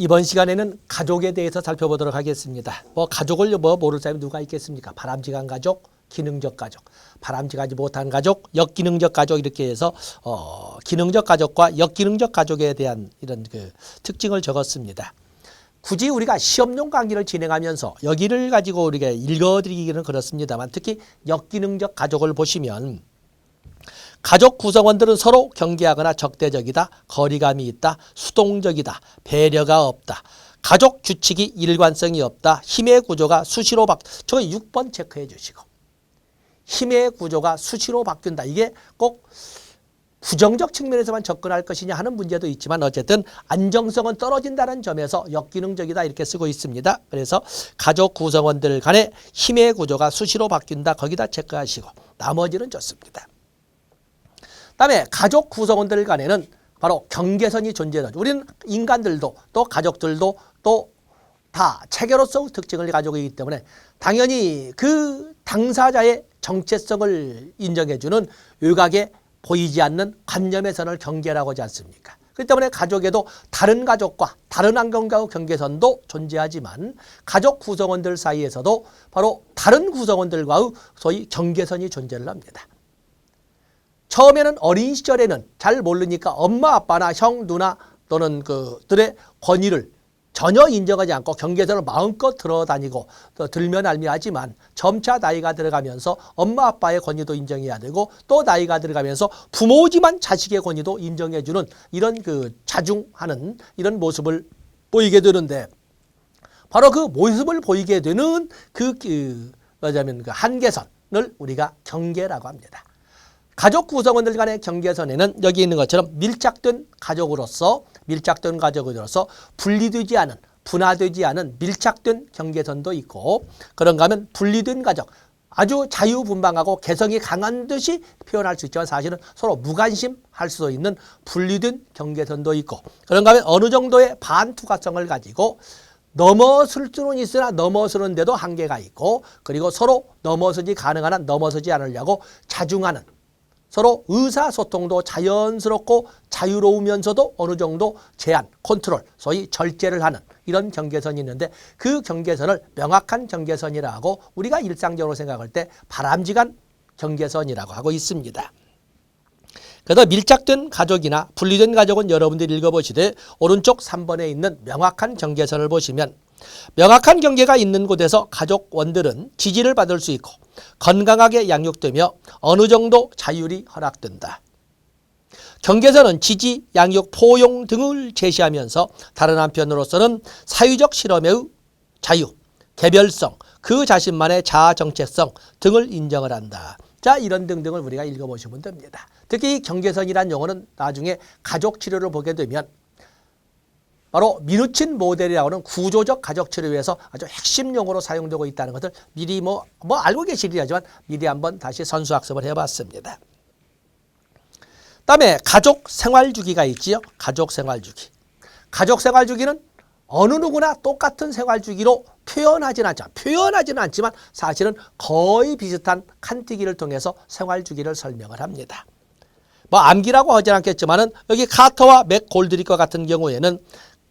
이번 시간에는 가족에 대해서 살펴보도록 하겠습니다. 뭐 가족을 뭐 모를 사람이 누가 있겠습니까? 바람직한 가족, 기능적 가족, 바람직하지 못한 가족, 역기능적 가족 이렇게 해서 어, 기능적 가족과 역기능적 가족에 대한 이런 그 특징을 적었습니다. 굳이 우리가 시험용 강의를 진행하면서 여기를 가지고 우리가 읽어드리기는 그렇습니다만 특히 역기능적 가족을 보시면 가족 구성원들은 서로 경계하거나 적대적이다, 거리감이 있다, 수동적이다, 배려가 없다. 가족 규칙이 일관성이 없다. 힘의 구조가 수시로 바 저거 6번 체크해 주시고. 힘의 구조가 수시로 바뀐다. 이게 꼭 부정적 측면에서만 접근할 것이냐 하는 문제도 있지만 어쨌든 안정성은 떨어진다는 점에서 역기능적이다 이렇게 쓰고 있습니다. 그래서 가족 구성원들 간의 힘의 구조가 수시로 바뀐다. 거기다 체크하시고 나머지는 좋습니다. 그다음에 가족 구성원들 간에는 바로 경계선이 존재하죠. 우리는 인간들도 또 가족들도 또 다 체계로서 특징을 가지고 있기 때문에 당연히 그 당사자의 정체성을 인정해주는 외곽에 보이지 않는 관념의 선을 경계라고 하지 않습니까? 그렇기 때문에 가족에도 다른 가족과 다른 환경과의 경계선도 존재하지만 가족 구성원들 사이에서도 바로 다른 구성원들과의 소위 경계선이 존재를 합니다. 처음에는 어린 시절에는 잘 모르니까 엄마 아빠나 형 누나 또는 그들의 권위를 전혀 인정하지 않고 경계선을 마음껏 들어다니고 또 들면 알미하지만 점차 나이가 들어가면서 엄마 아빠의 권위도 인정해야 되고 또 나이가 들어가면서 부모지만 자식의 권위도 인정해주는 이런 그 자중하는 이런 모습을 보이게 되는데 바로 그 모습을 보이게 되는 그, 그 뭐냐면 그 한계선을 우리가 경계라고 합니다. 가족 구성원들 간의 경계선에는 여기 있는 것처럼 밀착된 가족으로서 밀착된 가족으로서 분리되지 않은 분화되지 않은 밀착된 경계선도 있고 그런가 하면 분리된 가족 아주 자유분방하고 개성이 강한 듯이 표현할 수 있지만 사실은 서로 무관심할 수도 있는 분리된 경계선도 있고 그런가 하면 어느 정도의 반투가성을 가지고 넘어설 수는 있으나 넘어서는데도 한계가 있고 그리고 서로 넘어서지 가능한 한 넘어서지 않으려고 자중하는 서로 의사소통도 자연스럽고 자유로우면서도 어느 정도 제한, 컨트롤, 소위 절제를 하는 이런 경계선이 있는데 그 경계선을 명확한 경계선이라고 우리가 일상적으로 생각할 때 바람직한 경계선이라고 하고 있습니다. 그래서 밀착된 가족이나 분리된 가족은 여러분들이 읽어보시되 오른쪽 3번에 있는 명확한 경계선을 보시면 명확한 경계가 있는 곳에서 가족원들은 지지를 받을 수 있고 건강하게 양육되며 어느 정도 자율이 허락된다. 경계선은 지지, 양육, 포용 등을 제시하면서 다른 한편으로서는 사회적 실험의 자유, 개별성, 그 자신만의 자아 정체성 등을 인정을 한다. 자, 이런 등등을 우리가 읽어보시면 됩니다. 특히 이 경계선이란 용어는 나중에 가족 치료를 보게 되면 바로 미누친 모델이라고 하는 구조적 가족 치료에서 아주 핵심 용어로 사용되고 있다는 것을 미리 뭐, 뭐 알고 계시긴 하지만 미리 한번 다시 선수학습을 해봤습니다. 다음에 가족 생활 주기가 있지요. 가족 생활 주기. 가족 생활 주기는 어느 누구나 똑같은 생활 주기로 표현하지는 않죠. 표현하지는 않지만 사실은 거의 비슷한 칸뜨기를 통해서 생활 주기를 설명을 합니다. 뭐 암기라고 하진 않겠지만은 여기 카터와 맥 골드릭과 같은 경우에는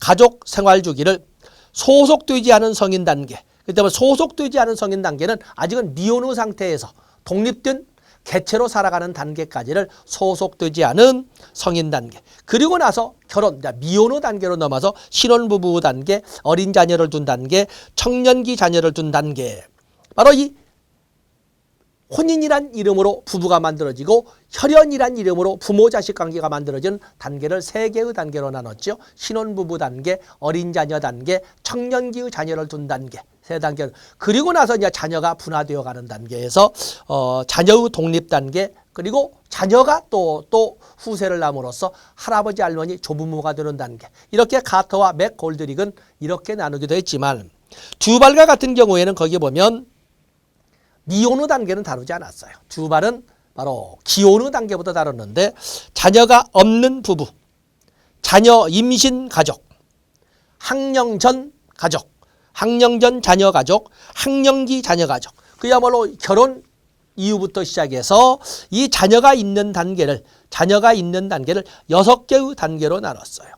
가족 생활 주기를 소속되지 않은 성인 단계. 그다음에 소속되지 않은 성인 단계는 아직은 미혼의 상태에서 독립된 개체로 살아가는 단계까지를 소속되지 않은 성인 단계. 그리고 나서 결혼, 미혼의 단계로 넘어서 신혼부부 단계, 어린 자녀를 둔 단계, 청년기 자녀를 둔 단계. 바로 이 혼인이란 이름으로 부부가 만들어지고 혈연이란 이름으로 부모 자식 관계가 만들어진 단계를 세 개의 단계로 나눴죠. 신혼부부 단계, 어린 자녀 단계, 청년기의 자녀를 둔 단계. 세 단계. 그리고 나서 이제 자녀가 분화되어 가는 단계에서 어 자녀의 독립 단계 그리고 자녀가 또또 후세를 남으로써 할아버지 할머니 조부모가 되는 단계. 이렇게 카터와 맥 골드릭은 이렇게 나누기도 했지만 두발과 같은 경우에는 거기 보면 미혼의 단계는 다루지 않았어요. 두 발은 바로 기혼의 단계부터 다뤘는데 자녀가 없는 부부, 자녀 임신 가족, 학령 전 가족, 학령 전 자녀 가족, 학령기 자녀 가족. 그야말로 결혼 이후부터 시작해서 이 자녀가 있는 단계를 자녀가 있는 단계를 여섯 개의 단계로 나눴어요.